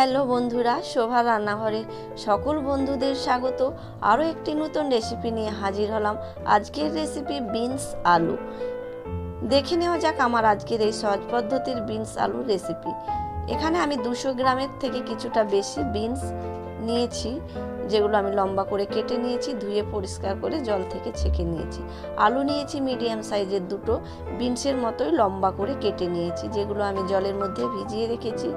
Hello বন্ধুরা, শোভা রান্নাঘরে সকল বন্ধুদের স্বাগত। আরও একটি নতুন রেসিপি নিয়ে হাজির হলাম। আজকের রেসিপি বিনস আলু। দেখে নেওয়া যাক আমার আজকের এই সহজ পদ্ধতির বিনস আলু রেসিপি এখানে আমি দুশো গ্রামের থেকে কিছুটা বেশি বিনস নিয়েছি, যেগুলো আমি লম্বা করে কেটে নিয়েছি, ধুয়ে পরিষ্কার করে জল থেকে ছেঁকে নিয়েছি। আলু নিয়েছি মিডিয়াম সাইজের দুটো বিনসের মতোই লম্বা করে কেটে নিয়েছি, যেগুলো আমি জলের মধ্যে ভিজিয়ে রেখেছি।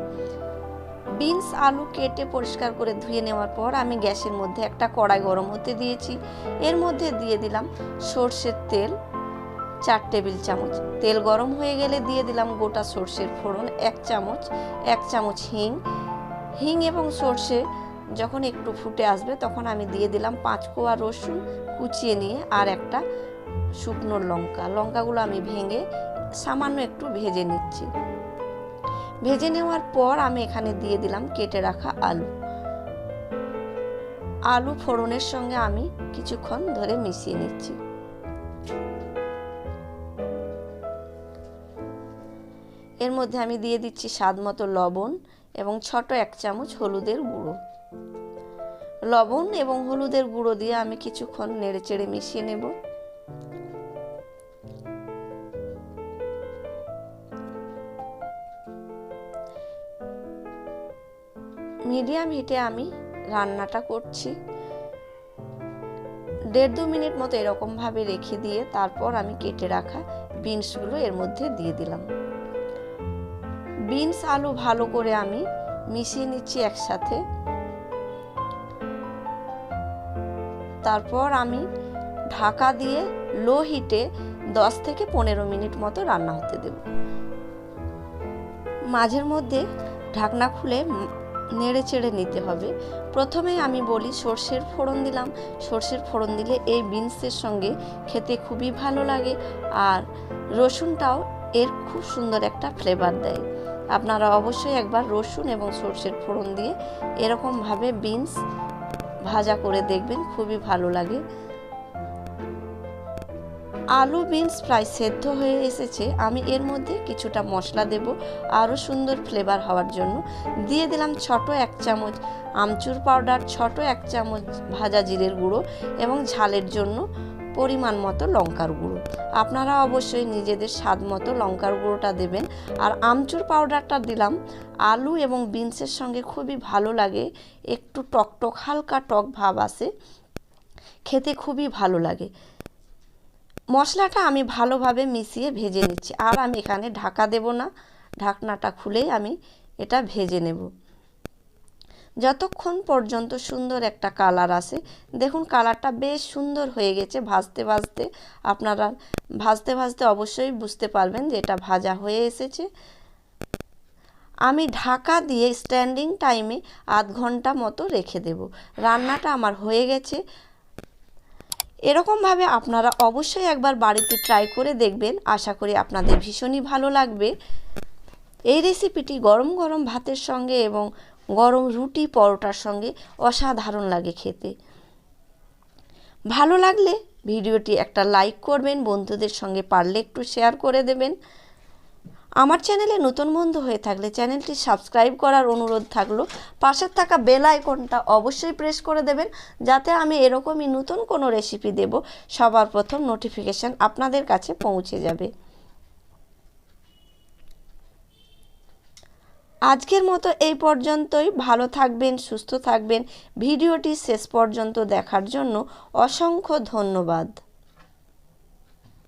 বিনস আলু কেটে পরিষ্কার করে ধুয়ে নেওয়ার পর আমি গ্যাসের মধ্যে একটা কড়াই গরম হতে দিয়েছি। এর মধ্যে দিয়ে দিলাম সর্ষের তেল চার টেবিল চামচ। তেল গরম হয়ে গেলে দিয়ে দিলাম গোটা সর্ষের ফোড়ন এক চামচ এক চামচ হিং। হিং এবং সর্ষে যখন একটু ফুটে আসবে তখন আমি দিয়ে দিলাম পাঁচ কোয়া রসুন কুচিয়ে নিয়ে আর একটা শুকনো লঙ্কা। লঙ্কাগুলো আমি ভেঙে সামান্য একটু ভেজে নিচ্ছি। ভেজে নেওয়ার পর আমি এখানে দিয়ে দিলাম কেটে রাখা আলু। আলু ফোড়নের সঙ্গে আমি কিছুক্ষণ ধরে মিশিয়ে নিচ্ছি। এর মধ্যে আমি দিয়ে দিচ্ছি স্বাদ মতো লবণ এবং ছোট এক চামচ হলুদের গুঁড়ো। লবণ এবং হলুদের গুঁড়ো দিয়ে আমি কিছুক্ষণ নেড়ে চেড়ে মিশিয়ে নেব। মিডিয়াম হিটে আমি রান্নাটা করছি। দেড় দু মিনিট মতো এরকমভাবে রেখে দিয়ে তারপর আমি কেটে রাখা বিনসগুলো এর মধ্যে দিয়ে দিলাম। বিনস আলু ভালো করে আমি মিশিয়ে নিচ্ছি একসাথে। তারপর আমি ঢাকা দিয়ে লো হিটে দশ থেকে পনেরো মিনিট মতো রান্না হতে দেব। মাঝের মধ্যে ঢাকনা খুলে নেড়ে চেড়ে নিতে হবে। প্রথমে আমি বলি সর্ষের ফোড়ন দিলাম। সর্ষের ফোড়ন দিলে এই বিনসের সঙ্গে খেতে খুবই ভালো লাগে আর রসুনটাও এর খুব সুন্দর একটা ফ্লেভার দেয়। আপনারা অবশ্যই একবার রসুন এবং সর্ষের ফোড়ন দিয়ে এরকমভাবে বিনস ভাজা করে দেখবেন, খুবই ভালো লাগে। আলু বিনস প্রায় সেদ্ধ হয়ে এসেছে। আমি এর মধ্যে কিছুটা মশলা দেব, আরও সুন্দর ফ্লেভার হওয়ার জন্য। দিয়ে দিলাম ছোট এক চামচ আমচুর পাউডার, ছোট এক চামচ ভাজা জিরের গুঁড়ো এবং ঝালের জন্য পরিমাণ মতো লঙ্কার গুঁড়ো। আপনারা অবশ্যই নিজেদের স্বাদ মতো লঙ্কার গুঁড়োটা দেবেন। আর আমচুর পাউডারটা দিলাম। আলু এবং বিনসের সঙ্গে খুবই ভালো লাগে। একটু টক টক হালকা টক ভাব আসে। খেতে খুবই ভালো লাগে। মশলাটা আমি ভালোভাবে মিশিয়ে ভেজে নিচ্ছি। আর আমি এখানে ঢাকা দেব না। ঢাকনাটা খুলেই আমি এটা ভেজে নেব। যতক্ষণ পর্যন্ত সুন্দর একটা কালার আসে, দেখুন কালারটা বেশ সুন্দর হয়ে গেছে ভাজতে ভাজতে। আপনারা ভাজতে ভাজতে অবশ্যই বুঝতে পারবেন যে এটা ভাজা হয়ে এসেছে। আমি ঢাকা দিয়ে স্ট্যান্ডিং টাইমে আধ ঘণ্টা মতো রেখে দেব। রান্নাটা আমার হয়ে গেছে। এরকমভাবে আপনারা অবশ্যই একবার বাড়িতে ট্রাই করে দেখবেন। আশা করি আপনাদের ভীষণই ভালো লাগবে। এই রেসিপিটি গরম গরম ভাতের সঙ্গে এবং গরম রুটি পরোটার সঙ্গে অসাধারণ লাগে খেতে। ভালো লাগলে ভিডিওটি একটা লাইক করবেন, বন্ধুদের সঙ্গে পারলে একটু শেয়ার করে দেবেন। আমার চ্যানেলে নতুন বন্ধু হয়ে থাকলে চ্যানেলটি সাবস্ক্রাইব করার অনুরোধ থাকল। পাশের থাকা বেল আইকনটা অবশ্যই প্রেস করে দেবেন, যাতে আমি এরকমই নতুন কোনো রেসিপি দেব। সবার প্রথম নোটিফিকেশান আপনাদের কাছে পৌঁছে যাবে। আজকের মতো এই পর্যন্তই। ভালো থাকবেন, সুস্থ থাকবেন। ভিডিওটি শেষ পর্যন্ত দেখার জন্য অসংখ্য ধন্যবাদ।